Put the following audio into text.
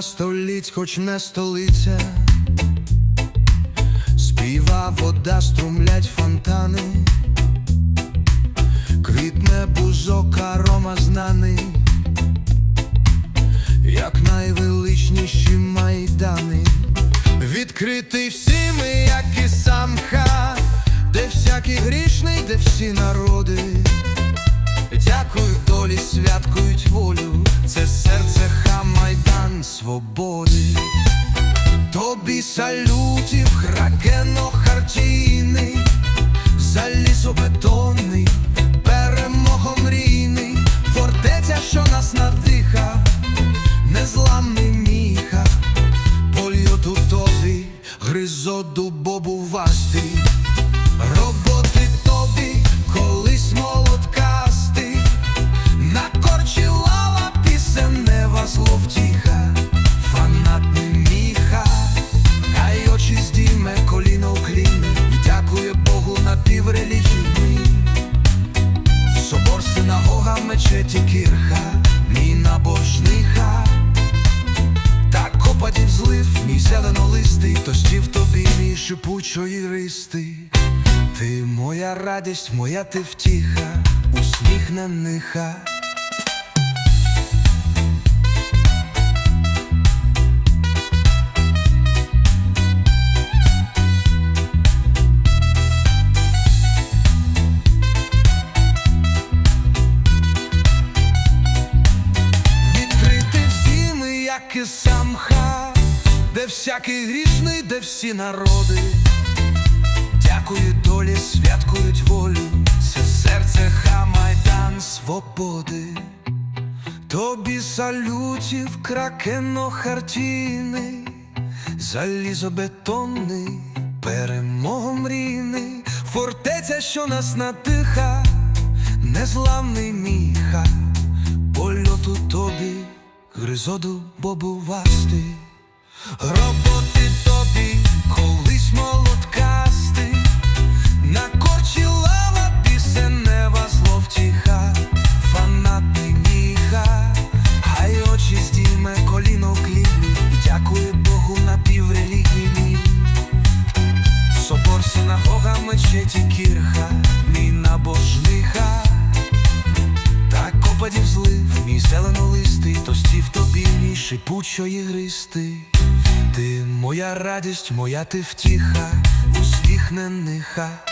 Кілька століть, хоч не столиця, співа вода, струмлять фонтани, квітне бузок, арома знаний, як найвеличніші майдани, відкритий всіми, як і сам ха, де всякий грішний, де всі народи. Дякую долі, святкують волю, салютів, хракено хартійний, залізобетонний, перемогомрійний, фортеця, що нас надиха, незламний міха, польоту тобі, гризоду бобувастий, роботи синагога, мечеті, кірха, мій набожний хаб. Так копатів злив, мій зеленолистий, тостів тобі, мій шипучої ристи. Ти моя радість, моя ти втіха, усміхнениха. Як сам ха, де всякий грішний, де всі народи. Дякую долі, святкують волю, це серце ха майдан свободи. Тобі салютів, кракено хартійний, залізобетонний, перемогомрійний, фортеця, що нас натиха, незламний міха, гризоду бобувастий, роботи тобі, колись молоткастий, на корчі лава пісенева зловтіха, фанатний міха, хай очі здійме коліно клівні, дякує Богу на піврелігійні. Собор, синагога, мечеті, кірха, мій набожний ха. Так опадів злив, мій зеленолистий, тостів тобі, мій шипучої гристи. Ти моя радість, моя ти втіха, усміхнениха.